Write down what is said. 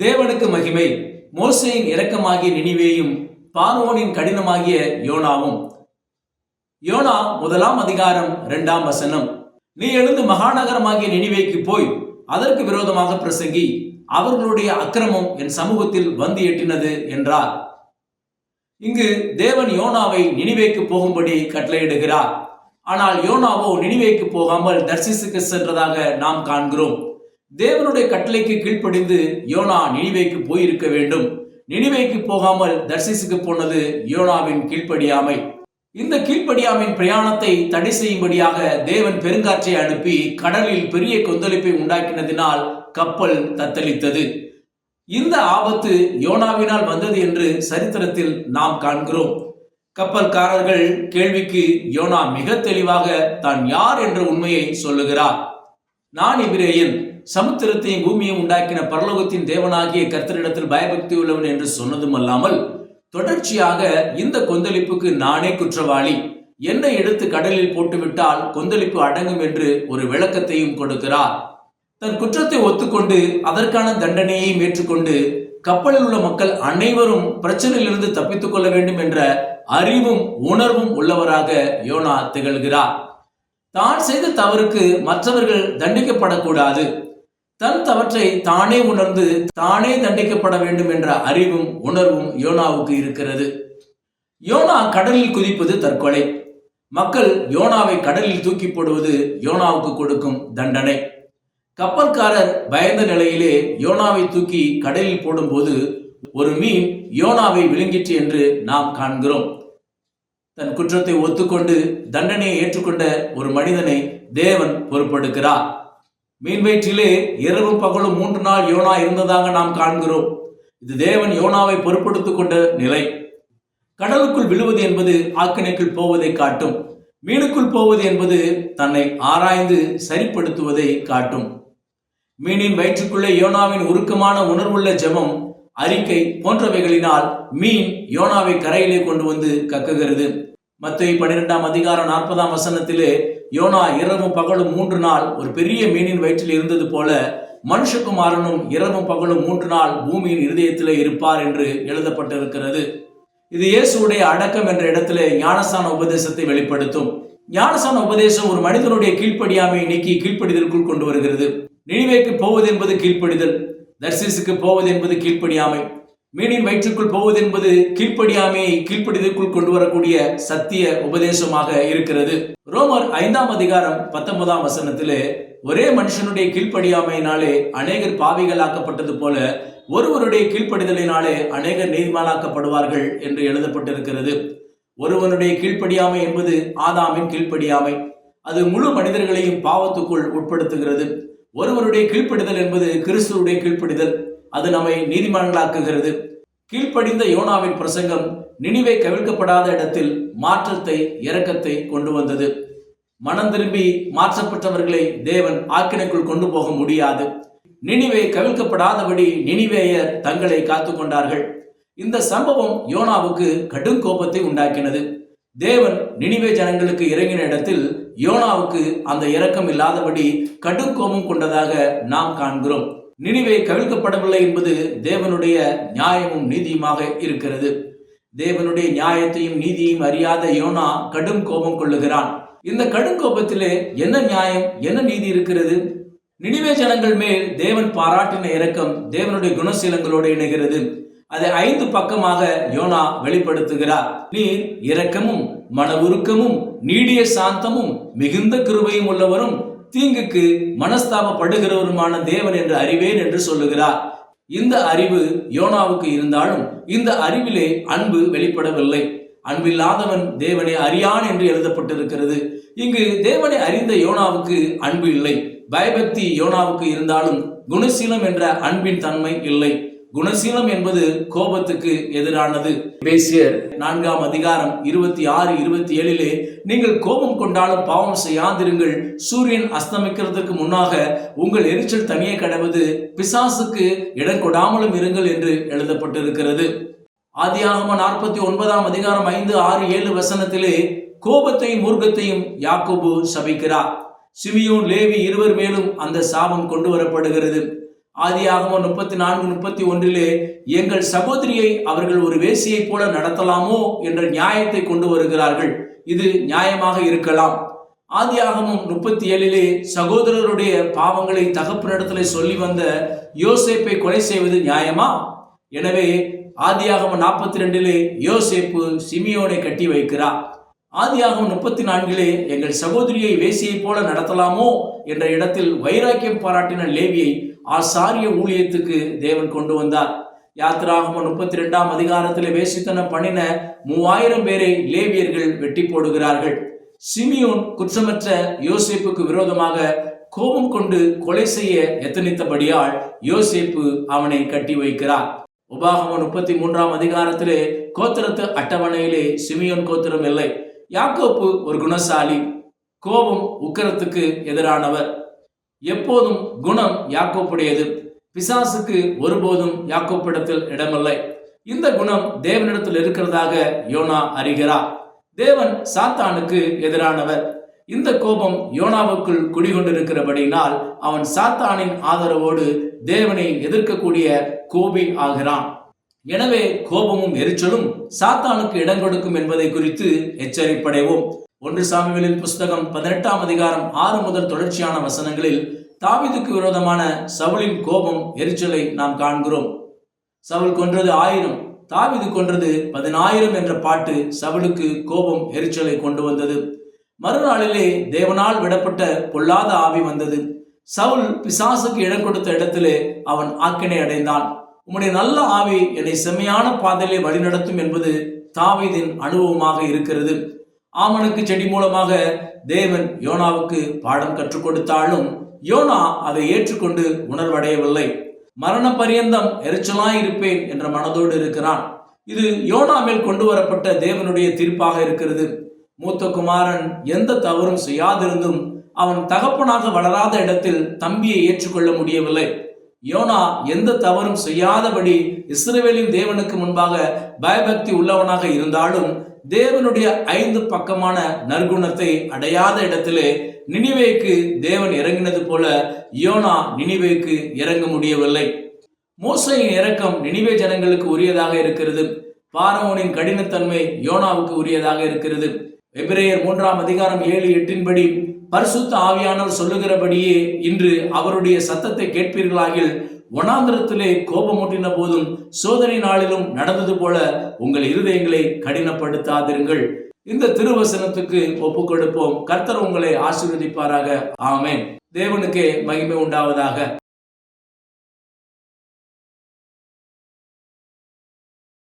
தேவனுக்கு மகிமை மோசையின் இரக்கமாகிய நினைவேயும் பார்வோனின் கடினமாகிய யோனாவும். யோனா முதலாம் அதிகாரம் இரண்டாம் வசனம். நீ எழுந்து மகாநகரமாகிய நினிவேக்கு போய் அதற்கு விரோதமாக பிரசங்கி அவர்களுடைய அக்கிரமம் என் சமூகத்தில் வந்து எட்டினது என்றார். இங்கு தேவன் யோனாவை நினைவேக்கு போகும்படி கட்டளையிடுகிறார். ஆனால் யோனாவோ நினிவேக்கு போகாமல் தர்சிசுக்கு சென்றதாக நாம் காண்கிறோம். தேவனுடைய கட்டளைக்கு கீழ்ப்படிந்து யோனா நினைவைக்கு போயிருக்க வேண்டும். நினைவைக்கு போகாமல் தர்சிசுக்கு போனது யோனாவின் கீழ்ப்படியாமை. இந்த கீழ்ப்படியாமின் பிரயாணத்தை தடை செய்யும்படியாக தேவன் பெருங்காற்றை அனுப்பி கடலில் பெரிய கொந்தளிப்பை உண்டாக்கினதினால் கப்பல் தத்தளித்தது. இந்த ஆபத்து யோனாவினால் வந்தது என்று சரித்திரத்தில் நாம் காண்கிறோம். கப்பல்காரர்கள் கேள்விக்கு யோனா மிக தெளிவாக தான் யார்? என்ற உண்மையை சொல்லுகிறார். நான் இபிரேயன். சமுத்திரத்தையும் பூமியையும் உண்டாக்கின பரலோகத்தின் தேவனாகிய கர்த்தரிடத்தில் பயபக்தி உள்ளவன் என்று சொன்னதும் அல்லாமல் தொடர்ச்சியாக இந்த கொந்தளிப்புக்கு நானே குற்றவாளி. என்னை எடுத்து கடலில் போட்டுவிட்டால் கொந்தளிப்பு அடங்கும் என்று ஒரு விளக்கத்தையும் கொடுக்கிறார். தன் குற்றத்தை ஒத்துக்கொண்டு அதற்கான தண்டனையையும் ஏற்றுக்கொண்டு கப்பலில் உள்ள மக்கள் அனைவரும் பிரச்சனையிலிருந்து தப்பித்துக் கொள்ள வேண்டும் என்ற அறிவும் உணர்வும் உள்ளவராக யோனா திகழ்கிறார். தான் செய்த தவறுக்கு மற்றவர்கள் தண்டிக்கப்படக்கூடாது. தன் தவற்றை தானே உணர்ந்து தானே தண்டிக்கப்பட வேண்டும் என்ற அறிவும் உணர்வும் யோனாவுக்கு இருக்கிறது. யோனா கடலில் குதிப்பது தற்கொலை. மக்கள் யோனாவை கடலில் தூக்கி போடுவது யோனாவுக்கு கொடுக்கும் தண்டனை. கப்பல்காரர் பயந்த நிலையிலே யோனாவை தூக்கி கடலில் போடும்போது ஒரு மீன் யோனாவை விழுங்கிற்று என்று நாம் காண்கிறோம். தன் குற்றத்தை ஒத்துக்கொண்டு தண்டனையை ஏற்றுக்கொண்ட ஒரு மனிதனை தேவன் பொறுப்படுகிறார். மீன் வயிற்றிலே இரவும் பகலும் மூன்று நாள் யோனா இருந்ததாக நாம் காண்கிறோம். இது தேவன் யோனாவை பொருட்படுத்திக் கொண்ட நிலை. கடலுக்குள் விழுவது என்பது ஆக்கினைக்குள் போவதை காட்டும். மீனுக்குள் போவது என்பது தன்னை ஆராய்ந்து சரிப்படுத்துவதை காட்டும். மீனின் வயிற்றுக்குள்ளே யோனாவின் உருக்கமான உணர்வுள்ள ஜெபம் அறிக்கை போன்றவைகளினால் மீன் யோனாவை கரையிலே கொண்டு வந்து கக்குகிறது. மத்திய பன்னிரெண்டாம் அதிகாரம் நாற்பதாம் வசனத்திலே யோனா இரவும் பகலும் மூன்று நாள் ஒரு பெரிய மீனின் வயிற்றில் இருந்தது போல மனுஷகுமாரனும் இரவும் பகலும் மூன்று நாள் பூமியின் இருதயத்திலே இருப்பார் என்று எழுதப்பட்டிருக்கிறது. இது இயேசுடைய அடக்கம் என்ற இடத்திலே ஞானஸ்தான உபதேசத்தை வெளிப்படுத்தும். ஞானசான உபதேசம் ஒரு மனிதனுடைய கீழ்ப்படியாமையை நீக்கி கீழ்ப்படிதலுக்குள் கொண்டு வருகிறது. நினைவேக்கு போவது என்பது கீழ்ப்படிதல் தர்சிசுக்கு போவது என்பது கீழ்ப்படியாமை. மீனின் வயிற்றுக்குள் போவது என்பது கீழ்ப்படியாமையை கீழ்ப்படிதலுக்குள் கொண்டு வரக்கூடிய சத்திய உபதேசமாக இருக்கிறது. ரோமர் ஐந்தாம் அதிகாரம் பத்தொன்பதாம் வசனத்திலே ஒரே மனுஷனுடைய கீழ்ப்படியாமையினாலே அநேகர் பாவிகளாக்கப்பட்டது போல ஒருவருடைய கீழ்ப்படிதலினாலே அநேகர் நீதிமானாக்கப்படுவார்கள் என்று எழுதப்பட்டிருக்கிறது. ஒருவனுடைய கீழ்ப்படியாமை என்பது ஆதாமின் கீழ்ப்படியாமை. அது முழு மனிதர்களையும் பாவத்துக்குள் உட்படுத்துகிறது. ஒருவருடைய கீழ்ப்படிதல் என்பது கிறிஸ்துவருடைய கீழ்ப்படிதல். அது நம்மை நீதிமன்றங்களாக்குகிறது கீழ்ப்படிந்த யோனாவின் பிரசங்கம் நினைவை கவிழ்க்கப்படாத இடத்தில் மாற்றத்தை இரக்கத்தை கொண்டு வந்தது. மனம் திரும்பி மாற்றப்பட்டவர்களை தேவன் ஆக்கினைக்குள் கொண்டு போக முடியாது. நினிவே கவிழ்க்கப்படாதபடி நினைவேயர் தங்களை காத்து கொண்டார்கள். இந்த சம்பவம் யோனாவுக்கு கடும் கோபத்தை உண்டாக்கினது. தேவன் நினிவே ஜனங்களுக்கு இறங்கின இடத்தில் யோனாவுக்கு அந்த இரக்கம் இல்லாதபடி கடும் கோபம் கொண்டதாக நாம் காண்கிறோம். நினைவை கவிழ்க்கப்படவில்லை என்பது தேவனுடைய நியாயமும் நீதியுமாக இருக்கிறது. தேவனுடைய நியாயத்தையும் நீதியையும் அறியாத யோனா கடும் கோபம் கொள்ளுகிறான். இந்த கடும் கோபத்திலே என்ன நியாயம் என்ன நீதி இருக்கிறது? நினைவே ஜனங்கள் மேல் தேவன் பாராட்டின இரக்கம் தேவனுடைய குணசீலங்களோடு இணைகிறது. அதை ஐந்து பக்கமாக யோனா வெளிப்படுத்துகிறார். நீர் இரக்கமும் மன உருக்கமும் நீடிய சாந்தமும் மிகுந்த கிருபையும் உள்ளவரும் தீங்குக்கு மனஸ்தாபப்படுகிறவருமான தேவன் என்று அறிவேன் என்று சொல்லுகிறார். இந்த அறிவு யோனாவுக்கு இருந்தாலும் இந்த அறிவிலே அன்பு வெளிப்படவில்லை. அன்பில்லாதவன் தேவனை அறியான் என்று எழுதப்பட்டிருக்கிறது. இங்கு தேவனை அறிந்த யோனாவுக்கு அன்பு இல்லை. பயபக்தி யோனாவுக்கு இருந்தாலும் குணசீலம் என்ற அன்பின் தன்மை இல்லை. குணசீலம் என்பது கோபத்துக்கு எதிரானது. பேசியர் நான்காம் அதிகாரம் இருபத்தி ஆறு இருபத்தி ஏழிலே நீங்கள் கோபம் கொண்டாலும் பாவம் செய்யாதிருங்கள். சூரியன் அஸ்தமிக்கிறதுக்கு முன்னாக உங்கள் எரிச்சல் தனியே கடவுது. பிசாசுக்கு இடம் கொடாமலும் இருங்கள் என்று எழுதப்பட்டிருக்கிறது. ஆதியாகம நாற்பத்தி ஒன்பதாம் அதிகாரம் ஐந்து ஆறு ஏழு வசனத்திலே கோபத்தையும் மூர்க்கத்தையும் யாக்கோபு சபிக்கிறார். சிமியோன் லேவி இருவர் மேலும் அந்த சாபம் கொண்டு வரப்படுகிறது ஆதியாகமோ முப்பத்தி நான்கு முப்பத்தி ஒன்றிலே எங்கள் சகோதரியை அவர்கள் ஒரு வேசியைப் போல நடத்தலாமோ? என்ற நியாயத்தை கொண்டு வருகிறார்கள். இது நியாயமாக இருக்கலாம். ஆதியாகமும் முப்பத்தி ஏழிலே சகோதரருடைய பாவங்களை தகப்பனிடத்துல சொல்லி வந்த யோசேப்பை கொலை செய்வது நியாயமா? எனவே ஆதியாகமம் நாற்பத்தி ரெண்டிலே யோசேப்பு சிமியோனை கட்டி வைக்கிறார். ஆதியாகமம் முப்பத்தி நான்கிலே எங்கள் சகோதரியை வேசியைப் போல நடத்தலாமோ? என்ற இடத்தில் வைராக்கியம் பாராட்டின லேவியை ஆசாரிய ஊழியத்துக்கு தேவன் கொண்டு வந்தார். யாத்திராகமம் முப்பத்தி ரெண்டாம் அதிகாரத்தில் வேசித்தனம் பண்ணின மூவாயிரம் பேரை லேவியர்கள் வெட்டி போடுகிறார்கள். சிமியோன் குற்றமற்ற யோசிப்புக்கு விரோதமாக கோபம் கொண்டு கொலை செய்ய எத்தனித்தபடியால் யோசேப்பு அவனை கட்டி வைக்கிறார். உபாகம முப்பத்தி மூன்றாம் அதிகாரத்திலே கோத்திரத்து அட்டவணையிலே சிமியோன் கோத்திரம் இல்லை. யாக்கோப்பு ஒரு குணசாலி கோபம் உக்கரத்துக்கு எதிரானவர். எப்போதும் குணம் யாக்கோப்புடையது. பிசாசுக்கு ஒருபோதும் யாக்கோப்பிடத்தில் இடமில்லை. இந்த குணம் தேவனிடத்தில் இருக்கிறதாக யோனா அறிகிறார். தேவன் சாத்தானுக்கு எதிரானவர். இந்த கோபம் யோனாவுக்குள் குடிகொண்டிருக்கிறபடியினால் அவன் சாத்தானின் ஆதரவோடு தேவனை எதிர்க்கக்கூடிய கோபி ஆகிறான். எனவே கோபமும் எரிச்சலும் சாத்தானுக்கு இடம் கொடுக்கும் என்பதை குறித்து எச்சரிப்படைவோம். ஒன்று சாமிவேலின் புஸ்தகம் பதினெட்டாம் அதிகாரம் ஆறு முதல் தொடர்ச்சியான வசனங்களில் தாவிதுக்கு விரோதமான சவுளின் கோபம் எரிச்சலை நாம் காண்கிறோம். சவுல் கொன்றது ஆயிரம் தாவிது கொன்றது பதினாயிரம் என்ற பாட்டு சவுளுக்கு கோபம் எரிச்சலை கொண்டு வந்தது. மறுநாளிலே தேவனால் விடப்பட்ட பொல்லாத ஆவி வந்தது. சவுல் பிசாசுக்கு இடம் கொடுத்த இடத்திலே அவன் ஆக்கினை அடைந்தான். உம்முடைய நல்ல ஆவி என்னை செம்மையான பாதையிலே வழிநடத்தும் என்பது தாவிதின் அனுபவமாக இருக்கிறது. ஆமனுக்கு செடி மூலமாக தேவன் யோனாவுக்கு பாடம் கற்றுக் கொடுத்தாலும் யோனா அதை ஏற்றுக்கொண்டு உணர்வடையவில்லை. மரண பரியந்தம் எரிச்சலாய் இருப்பேன் என்ற மனதோடு இருக்கிறான். இது யோனா மேல் கொண்டு வரப்பட்ட தேவனுடைய தீர்ப்பாக இருக்கிறது. மூத்த குமாரன் எந்த தவறும் செய்யாதிருந்தும் அவன் தகப்பனாக வளராத இடத்தில் தம்பியை ஏற்றுக்கொள்ள முடியவில்லை. யோனா எந்த தவறும் செய்யாதபடி இஸ்ரேவேலின் தேவனுக்கு முன்பாக பயபக்தி உள்ளவனாக இருந்தாலும் தேவனுடைய ஐந்து பக்கமான நற்குணத்தை அடையாத இடத்திலே நினிவேக்கு தேவன் இறங்கினது போல யோனா நினிவேக்கு இறங்க முடியவில்லை. மோசையின் இறக்கம் நினிவே ஜனங்களுக்கு உரியதாக இருக்கிறது. பாரவனின் கடினத்தன்மை யோனாவுக்கு உரியதாக இருக்கிறது. எபிரேயர் மூன்றாம் அதிகாரம் ஏழு எட்டின்படி பரிசுத்த ஆவியானவர் சொல்லுகிறபடியே இன்று அவருடைய சத்தத்தை கேட்பீர்களாகில் ஒனாந்திரத்திலே கோபமூட்டின போதும் சோதனை நாளிலும் நடந்தது போல உங்கள் இருதயங்களை கடினப்படுத்தாதிருங்கள். இந்த திருவசனத்துக்கு ஒப்பு கொடுப்போம். கர்த்தர் உங்களை ஆசீர்வதிப்பாராக. ஆமேன். தேவனுக்கே மகிமை உண்டாவதாக.